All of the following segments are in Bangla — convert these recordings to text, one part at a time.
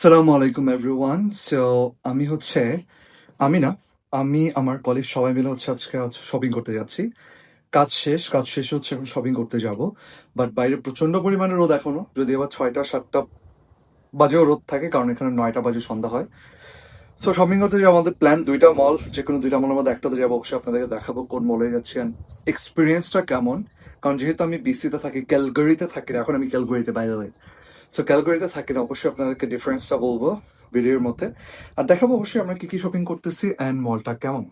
আসসালামু আলাইকুম এভরিওয়ান সো আমি হচ্ছে আমি না আমি, আমার কলেজ সবাই মিলে হচ্ছে আজকে শপিং করতে যাচ্ছি। কাজ শেষ, কাজ শেষে হচ্ছে, এখন শপিং করতে যাব। বাট বাইরে প্রচণ্ড পরিমাণে রোদ এখনও। যদি আবার ছয়টা, সাতটা বাজেও রোদ থাকে, কারণ এখানে নয়টা বাজে সন্ধ্যা হয়। সো শপিং করতে যাব আমাদের প্ল্যান দুইটা মল যে কোনো দুইটা মলের মধ্যে একটাতে যাব, অবশ্যই আপনাদেরকে দেখাবো কোন মলে যাচ্ছি অ্যান্ড এক্সপিরিয়েন্সটা কেমন। কারণ যেহেতু আমি বিসিতে থাকি ক্যালগারিতে থাকি, এখন আমি ক্যালগারিতে বাইরে সো ক্যালকুলেটে থাকেন অবশ্যই আপনাদেরকে ডিফারেন্সটা বলব ভিডিওর মধ্যে। আর দেখাবো অবশ্যই আমরা কি কি শপিং করতেছি অ্যান্ড মলটা কেমন।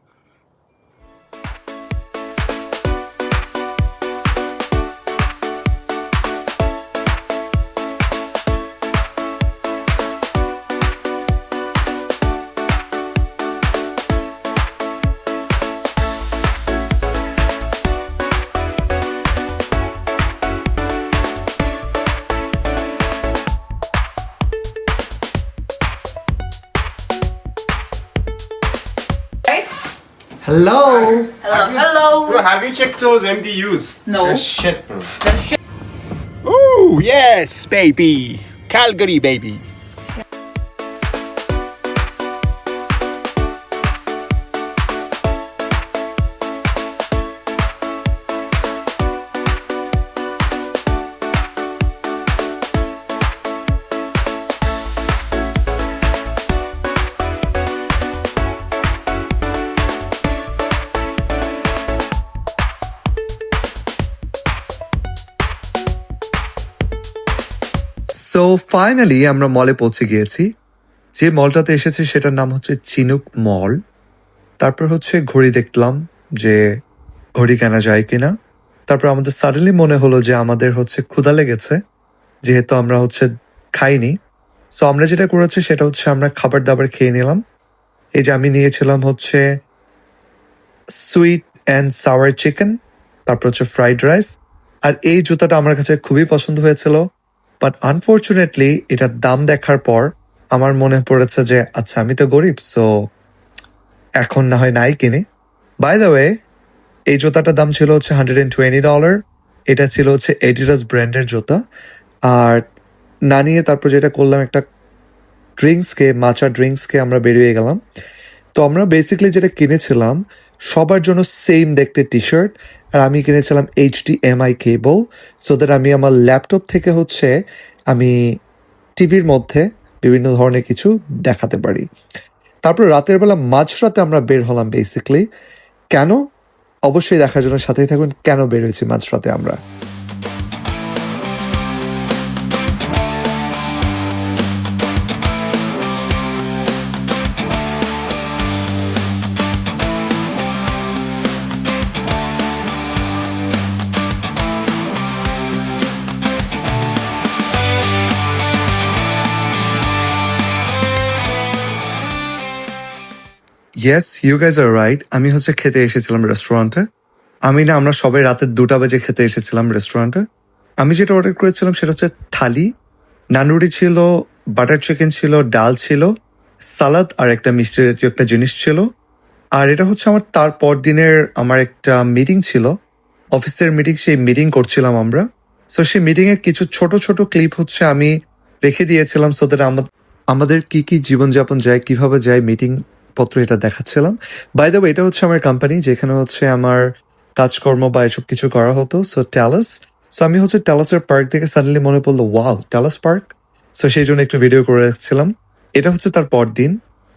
Hello? Hello. Have you, Hello. Bro, have you checked those MDUs? No. They're shit, bro. They're shit. Ooh, yes, baby. Calgary, baby. So finally আমরা মলে পৌঁছে গিয়েছি। যে মলটাতে এসেছি, সেটার নাম হচ্ছে চিনুক মল তারপর হচ্ছে ঘড়ি দেখলাম যে ঘড়ি কেনা যায় কিনা। তারপর আমাদের সাডেনলি মনে হলো যে আমাদের হচ্ছে ক্ষুধা লেগেছে, যেহেতু আমরা হচ্ছে খাইনি। সো আমরা যেটা করেছি, সেটা হচ্ছে আমরা খাবার দাবার খেয়ে নিলাম। এই যে আমি নিয়েছিলাম হচ্ছে সুইট অ্যান্ড সাওয়ার চিকেন তারপর হচ্ছে ফ্রাইড রাইস আর এই জুতাটা আমার কাছে খুবই পছন্দ হয়েছিল। বাট আনফর্চুনেটলি এটার দাম দেখার পর আমার মনে পড়েছে যে আচ্ছা আমি তো গরিব সো এখন না হয় নাই কিনি। বাই দ্য ওয়ে এই জুতাটার দাম ছিল হচ্ছে হান্ড্রেড অ্যান্ড টোয়েন্টি ডলার এটা ছিল হচ্ছে এডিডাস ব্র্যান্ডের জুতা। আর না নিয়ে তারপর যেটা করলাম, একটা ড্রিঙ্কসকে মাচা ড্রিঙ্কসকে আমরা বেরিয়ে গেলাম। তো আমরা বেসিক্যালি যেটা কিনেছিলাম, সবার জন্য সেম দেখতে টি শার্ট আর আমি কিনেছিলাম H D M I cable so that আমি আমার ল্যাপটপ থেকে হচ্ছে আমি টিভির মধ্যে বিভিন্ন ধরনের কিছু দেখাতে পারি। তারপর রাতের বেলা মাঝরাতে আমরা বের হলাম বেসিক্যালি কেন? অবশ্যই দেখার জন্য সাথেই থাকুন। কেন বের হয়েছি মাঝরাতে আমরা? Yes you guys are right আমি হচ্ছে খেতে এসেছিলাম রেস্টুরেন্টে আমি না, আমরা সবাই রাতের দুটা বাজে খেতে এসেছিলাম রেস্টুরেন্টে আমি যেটা অর্ডার করেছিলাম সেটা হচ্ছে থালি। নানুরি ছিল বাটার চিকেন ছিল, ডাল ছিল সালাদ আর একটা মিষ্টি জাতীয় একটা জিনিস ছিল। আর এটা হচ্ছে আমার তারপর দিনের আমার একটা মিটিং ছিল। অফিসের মিটিং সেই মিটিং করছিলাম আমরা। সো সেই মিটিং এর কিছু ছোট ছোট ক্লিপ হচ্ছে আমি রেখে দিয়েছিলাম সো দ্যাট আমাদের কি কি জীবনযাপন যায়, কীভাবে যায় মিটিং পত্র এটা দেখাচ্ছিলাম। বাই দ্য এটা হচ্ছে আমার কোম্পানি যেখানে হচ্ছে আমার কাজকর্ম বা এসব কিছু করা হতো। সো ট্যালাস সো আমি হচ্ছে ট্যালাসের পার্ক থেকে সাডেনলি মনে পড়ল ওয়াও ট্যালাস পার্ক সো সেই জন্য একটু ভিডিও করে রাখছিলাম। এটা হচ্ছে তার পর দিন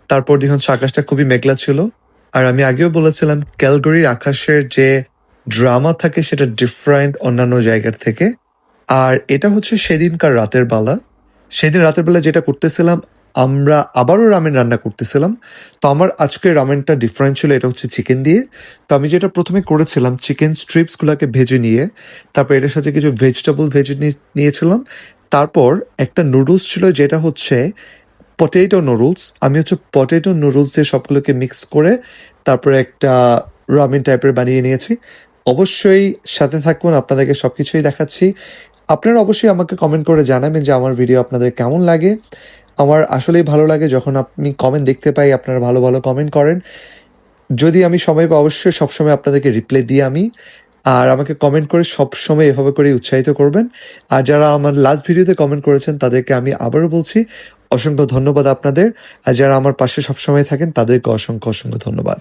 তারপর দিন হচ্ছে আকাশটা খুবই মেঘলা ছিল। আর আমি আগেও বলেছিলাম, ক্যালগরির আকাশের যে ড্রামা থাকে, সেটা ডিফারেন্ট অন্যান্য জায়গার থেকে। আর এটা হচ্ছে সেদিনকার রাতের বেলা। সেদিন রাতের বেলা যেটা করতেছিলাম আমরা আবারও রামেন রান্না করতেছিলাম। তো আমার আজকে রামেনটা ডিফারেন্ট ছিল, এটা হচ্ছে চিকেন দিয়ে। তো আমি যেটা প্রথমে করেছিলাম চিকেন স্ট্রিপসগুলোকে ভেজে নিয়ে, তারপর এটার সাথে কিছু ভেজিটেবল ভেজে নিয়েছিলাম। তারপর একটা নুডলস ছিল যেটা হচ্ছে পটেটো নুডলস আমি হচ্ছে পটেটো নুডলস দিয়ে সবগুলোকে মিক্স করে, তারপরে একটা রামেন টাইপের বানিয়ে নিয়েছি। অবশ্যই সাথে থাকুন, আপনাদেরকে সব কিছুই দেখাচ্ছি। আপনারা অবশ্যই আমাকে কমেন্ট করে জানাবেন যে আমার ভিডিও আপনাদের কেমন লাগে। আমার আসলেই ভালো লাগে যখন আপনি কমেন্ট দেখতে পাই, আপনারা ভালো ভালো কমেন্ট করেন। যদি আমি সময় পাই, অবশ্যই সবসময় আপনাদেরকে রিপ্লাই দিই আমি। আর আমাকে কমেন্ট করে সবসময় এভাবে করে উৎসাহিত করবেন। আর যারা আমার লাস্ট ভিডিওতে কমেন্ট করেছেন, তাদেরকে আমি আবারও বলছি, অসংখ্য ধন্যবাদ আপনাদের। আর যারা আমার পাশে সবসময় থাকেন, তাদেরকে অসংখ্য অসংখ্য ধন্যবাদ।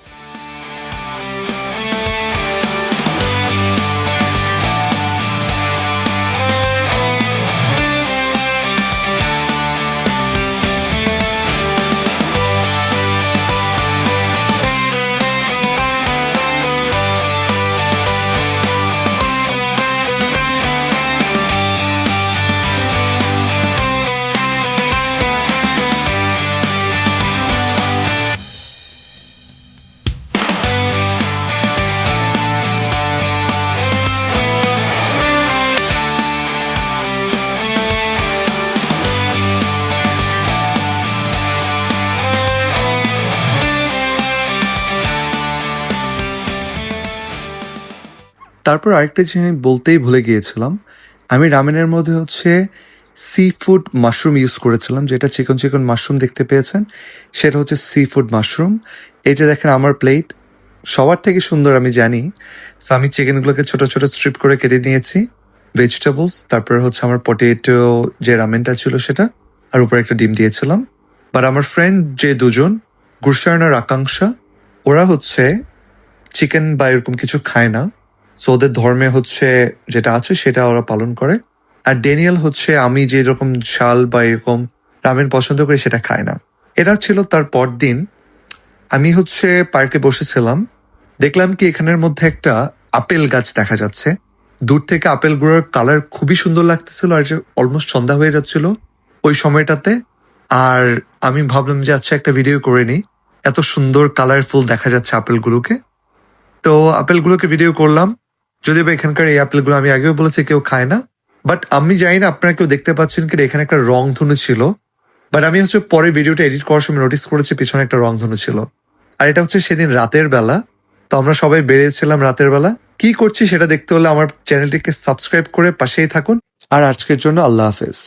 তারপর আরেকটা জিনিস আমি বলতেই ভুলে গিয়েছিলাম। আমি রামেনের মধ্যে হচ্ছে সি ফুড মাশরুম ইউজ করেছিলাম, যেটা চিকন চিকন মাশরুম দেখতে পেয়েছেন। সেটা হচ্ছে সি ফুড মাশরুম যে দেখেন আমার প্লেট সবার থেকে সুন্দর আমি জানি। সো আমি চিকেনগুলোকে ছোট ছোট স্ট্রিপ করে কেটে নিয়েছি। ভেজিটেবলস তারপরে হচ্ছে আমার পটেটো যে রামেনটা ছিল সেটা, আর উপরে একটা ডিম দিয়েছিলাম। বাট আমার ফ্রেন্ড যে দুজন গুরসায়ন আকাঙ্ক্ষা ওরা হচ্ছে চিকেন বা এরকম কিছু খায় না। সো ওদের ধর্মে হচ্ছে যেটা আছে সেটা ওরা পালন করে। আর ডেনিয়েল হচ্ছে আমি যে রকম শাল বা এরকম রামেন পছন্দ করি সেটা খায় না। এটা ছিল তার পরদিন। আমি হচ্ছে পার্কে বসেছিলাম। দেখলাম কি এখানের মধ্যে একটা আপেল গাছ দেখা যাচ্ছে। দূর থেকে আপেলগুলোর কালার খুবই সুন্দর লাগতেছিল আর যে অলমোস্ট সন্ধ্যা হয়ে যাচ্ছিল ওই সময়টাতে। আর আমি ভাবলাম যে আচ্ছা একটা ভিডিও করে নিই। এত সুন্দর, কালারফুল দেখা যাচ্ছে আপেলগুলোকে। তো, আপেলগুলোকে ভিডিও করলাম। যদিও এখানকার এই আপেলগুলো আমি আগেও বলেছি, কেউ খায় না। বাট আমি জানি না, আপনারা কেউ দেখতে পাচ্ছেন কি এখানে একটা রং ধনু ছিল। বাট আমি হচ্ছে পরে ভিডিওটা এডিট করার সময় নোটিস করেছি, পিছনে একটা রং ধনু ছিল। আর এটা হচ্ছে সেদিন রাতের বেলা। তো আমরা সবাই বেরিয়েছিলাম রাতের বেলা। কি করছি সেটা দেখতে হলে আমার চ্যানেলটিকে সাবস্ক্রাইব করে পাশেই থাকুন। আর আজকের জন্য আল্লাহ হাফেজ।